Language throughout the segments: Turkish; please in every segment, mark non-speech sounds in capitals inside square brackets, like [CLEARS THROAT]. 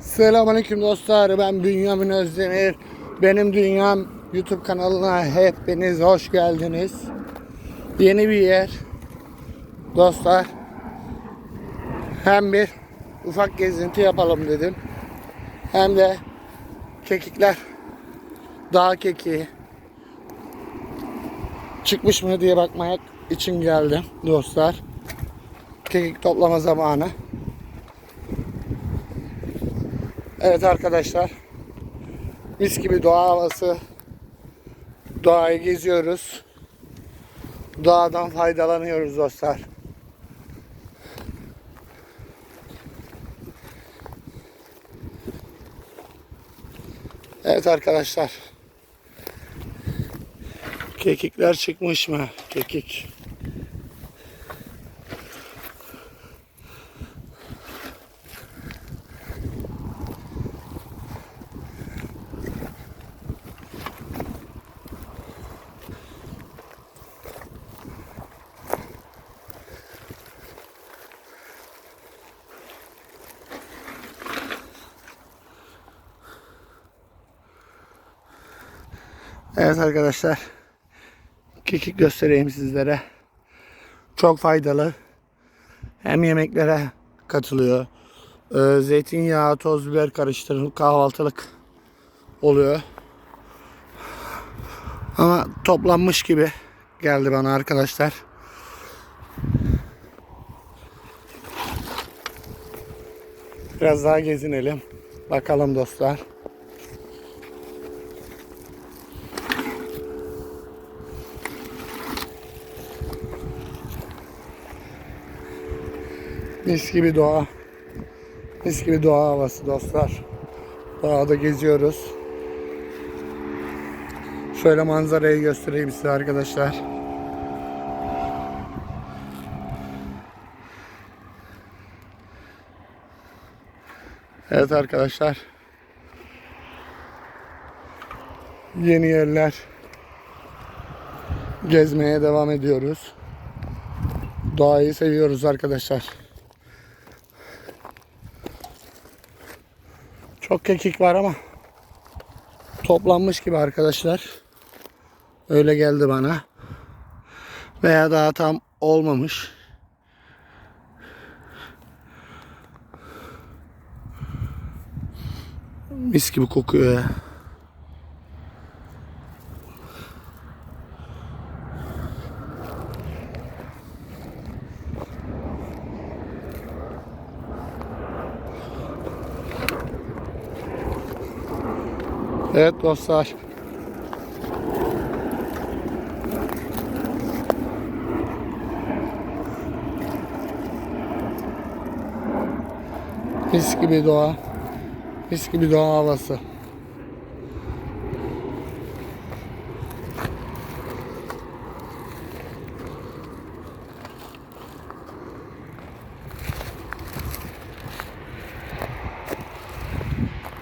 Selamünaleyküm dostlar. Ben Bünyamin Özdemir. Benim Dünyam YouTube kanalına hepiniz hoş geldiniz. Yeni bir yer. Dostlar. Hem bir ufak gezinti yapalım dedim. Hem de kekikler dağ kekiği çıkmış mı diye bakmaya için geldim dostlar. Kekik toplama zamanı. Evet arkadaşlar. Mis gibi doğa havası. Doğayı geziyoruz. Doğadan faydalanıyoruz dostlar. Evet arkadaşlar. Kekikler çıkmış mı? Kekik. Evet arkadaşlar. Kekik göstereyim sizlere. Çok faydalı. Hem yemeklere katılıyor. Ee, zeytinyağı, toz biber karıştırılıp kahvaltılık oluyor. Ama toplanmış gibi geldi bana arkadaşlar. Biraz daha gezinelim. Bakalım dostlar. Mis gibi doğa. Mis gibi doğa havası dostlar. Doğada geziyoruz. Şöyle manzarayı göstereyim size arkadaşlar. Evet arkadaşlar. Yeni yerler gezmeye devam ediyoruz. Doğayı seviyoruz arkadaşlar. Çok kekik var ama toplanmış gibi arkadaşlar. Öyle geldi bana. Veya daha tam olmamış. Mis gibi kokuyor ya. Evet dostlar. Mis gibi doğa. Mis gibi doğa havası.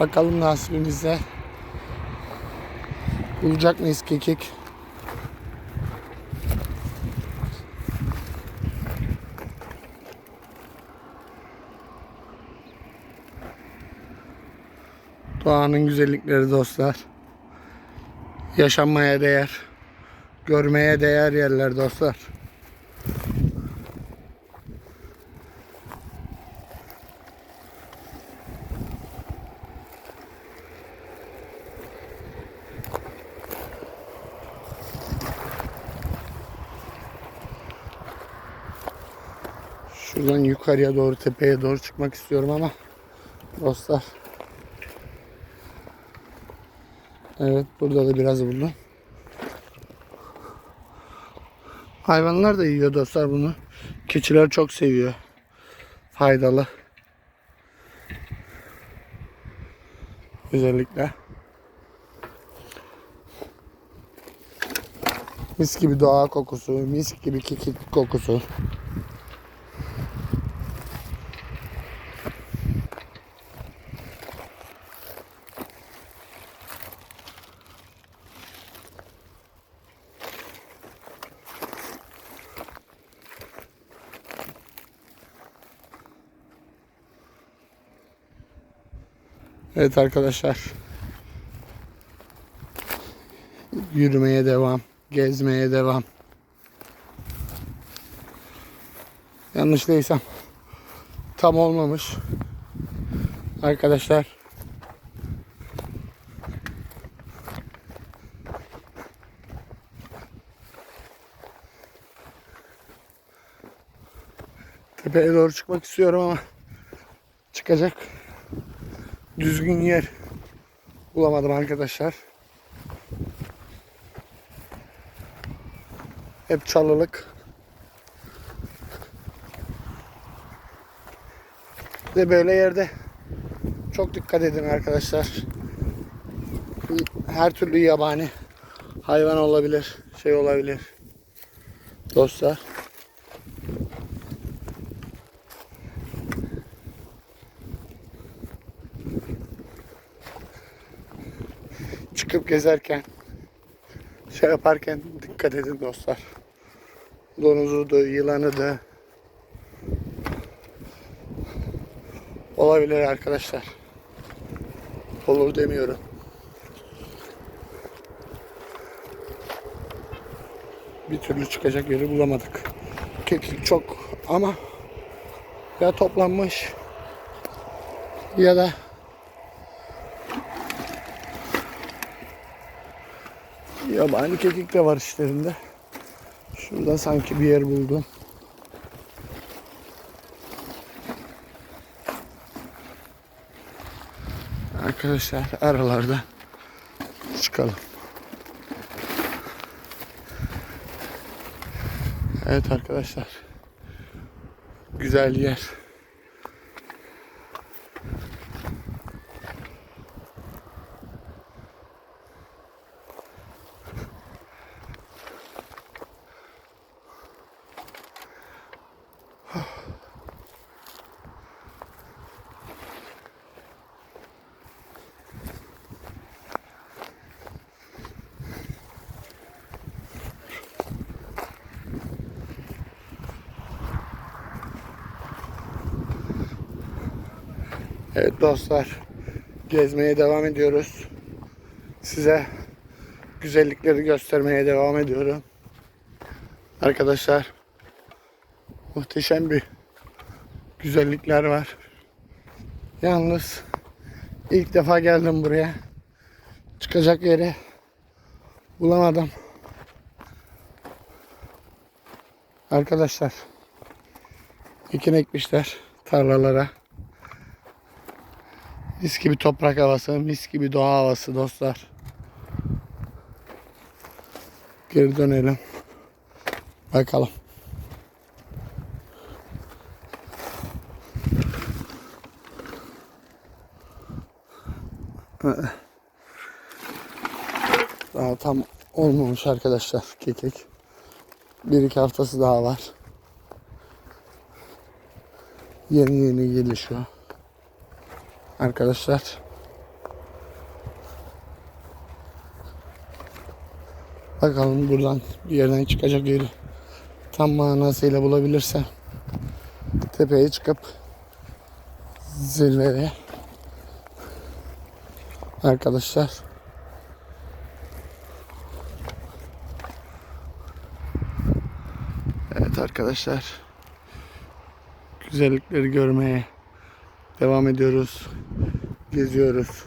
Bakalım nasibimizde bulacak mıyız kekik? Doğanın güzellikleri dostlar. Yaşanmaya değer. Görmeye değer yerler dostlar. Şuradan yukarıya doğru tepeye doğru çıkmak istiyorum ama dostlar. Evet burada da biraz buldum. Hayvanlar da yiyor dostlar bunu. Keçiler çok seviyor. Faydalı. Özellikle. Mis gibi doğa kokusu, mis gibi kekik kokusu. Evet arkadaşlar. Yürümeye devam. Gezmeye devam. Yanlış değilsem tam olmamış. Arkadaşlar Tepeye doğru çıkmak istiyorum ama çıkacak düzgün yer bulamadım arkadaşlar. Hep çalılık. Ve böyle yerde çok dikkat edin arkadaşlar. Her türlü yabani hayvan olabilir, şey olabilir. Dostlar. Çıkıp gezerken şey yaparken dikkat edin dostlar. Donuzu da, yılanı da olabilir arkadaşlar. Olur demiyorum. Bir türlü çıkacak yeri bulamadık. Keklik çok ama ya toplanmış ya da Yabani kekik de var işlerinde. Şurada sanki bir yer buldum. Arkadaşlar aralarda çıkalım. Evet arkadaşlar. Güzel yer. Evet dostlar. Gezmeye devam ediyoruz. Size güzellikleri göstermeye devam ediyorum. Arkadaşlar muhteşem bir güzellikler var. Yalnız ilk defa geldim buraya. Çıkacak yeri bulamadım. Arkadaşlar ekin ekmişler tarlalara. Mis gibi toprak havası, mis gibi doğa havası dostlar. Geri dönelim. Bakalım. Daha tam olmamış arkadaşlar kekik. Bir iki haftası daha var. Yeni yeni gelişiyor. Arkadaşlar. Bakalım buradan bir yerden çıkacak yeri tam manasıyla bulabilirsem tepeye çıkıp zirveye. Arkadaşlar. Evet arkadaşlar. Güzellikleri görmeye devam ediyoruz geziyoruz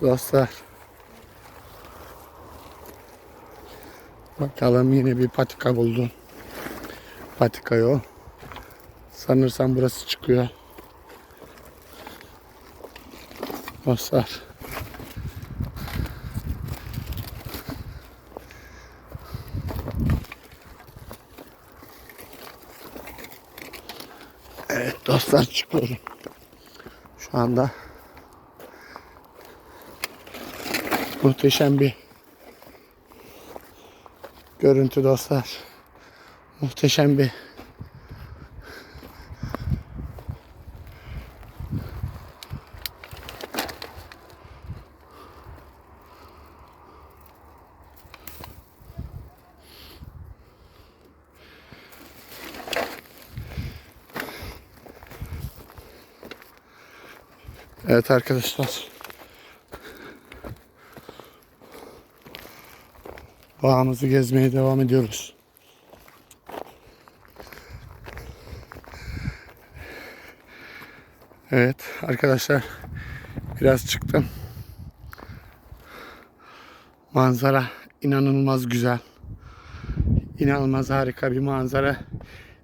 dostlar Bakalım yine bir patika buldum. Patika yol. Sanırsam burası çıkıyor. Dostlar. Dostlar çıkıyorum. Şu anda muhteşem bir görüntü dostlar. Muhteşem bir Evet arkadaşlar. Bağımızı gezmeye devam ediyoruz. Evet arkadaşlar biraz çıktım. Manzara inanılmaz güzel. İnanılmaz harika bir manzara.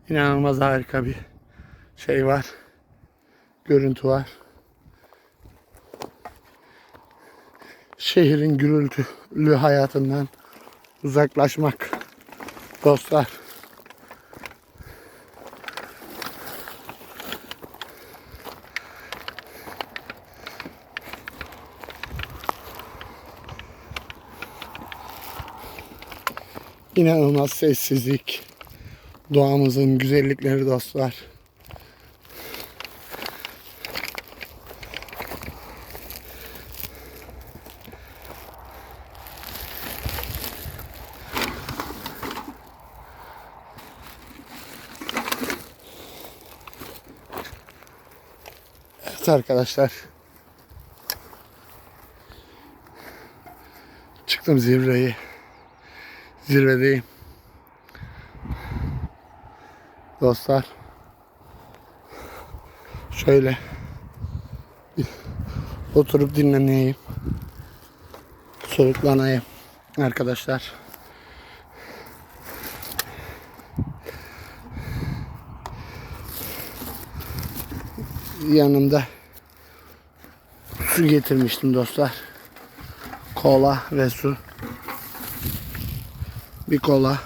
İnanılmaz harika bir şey var. Görüntü var. Şehrin gürültülü hayatından uzaklaşmak dostlar. İnanılmaz sessizlik. Doğamızın güzellikleri dostlar. Evet arkadaşlar. Çıktım zirveyi. Zirvedeyim. Dostlar. Şöyle oturup dinleneyim. Soluklanayım arkadaşlar. Yanımda su getirmiştim dostlar. Kola ve su. Bir kola.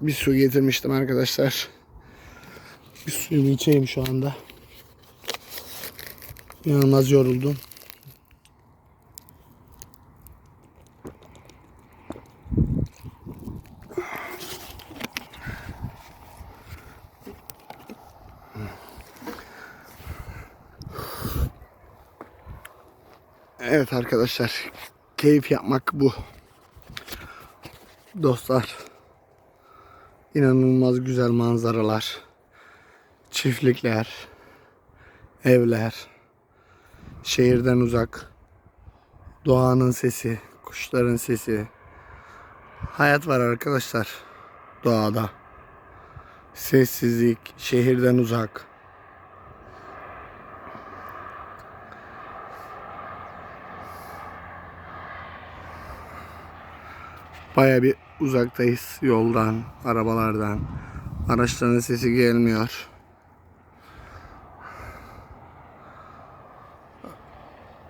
Bir su getirmiştim arkadaşlar. Bir suyumu içeyim şu anda. İnanılmaz yoruldum. Evet arkadaşlar. Keyif yapmak bu. Dostlar. İnanılmaz güzel manzaralar. Çiftlikler. Evler. Şehirden uzak. Doğanın sesi. Kuşların sesi. Hayat var arkadaşlar. Doğada. Sessizlik. Şehirden uzak. Baya bir uzaktayız yoldan, arabalardan. Araçların sesi gelmiyor.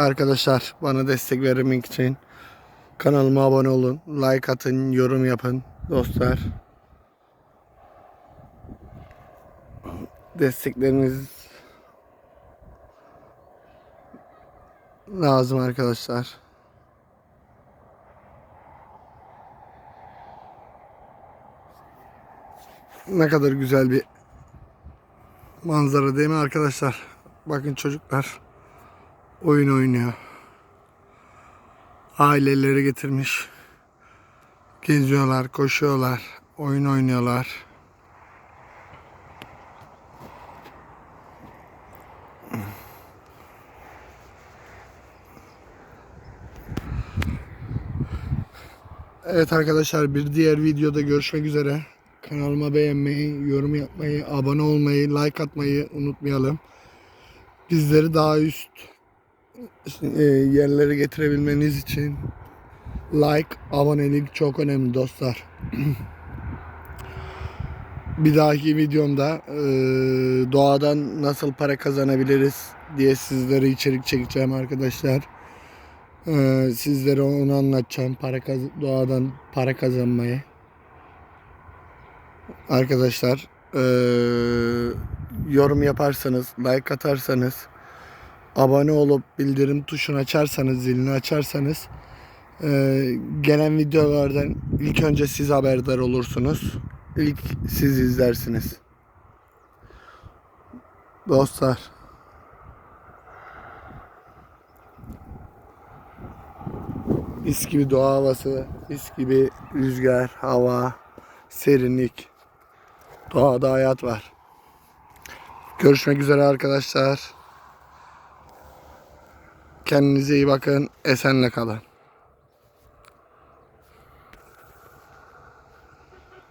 Arkadaşlar bana destek vermek için kanalıma abone olun, like atın, yorum yapın dostlar. Destekleriniz lazım arkadaşlar. Ne kadar güzel bir manzara değil mi arkadaşlar? Bakın çocuklar oyun oynuyor. Aileleri getirmiş. Geziyorlar, koşuyorlar, oyun oynuyorlar. Evet arkadaşlar bir diğer videoda görüşmek üzere. Kanalıma beğenmeyi, yorum yapmayı, abone olmayı, like atmayı unutmayalım. Bizleri daha üst yerlere getirebilmeniz için like, abonelik çok önemli dostlar. [CLEARS THROAT] Bir dahaki videomda e, doğadan nasıl para kazanabiliriz diye sizlere içerik çekeceğim arkadaşlar. E, sizlere onu anlatacağım. Para kaz- doğadan para kazanmayı. Arkadaşlar yorum yaparsanız, like atarsanız, abone olup bildirim tuşunu açarsanız, zilini açarsanız e, gelen videolardan ilk önce siz haberdar olursunuz. İlk siz izlersiniz. Dostlar mis gibi doğa havası, mis gibi rüzgar, hava, serinlik. Doğada hayat var. Görüşmek üzere arkadaşlar. Kendinize iyi bakın. Esenle kalın.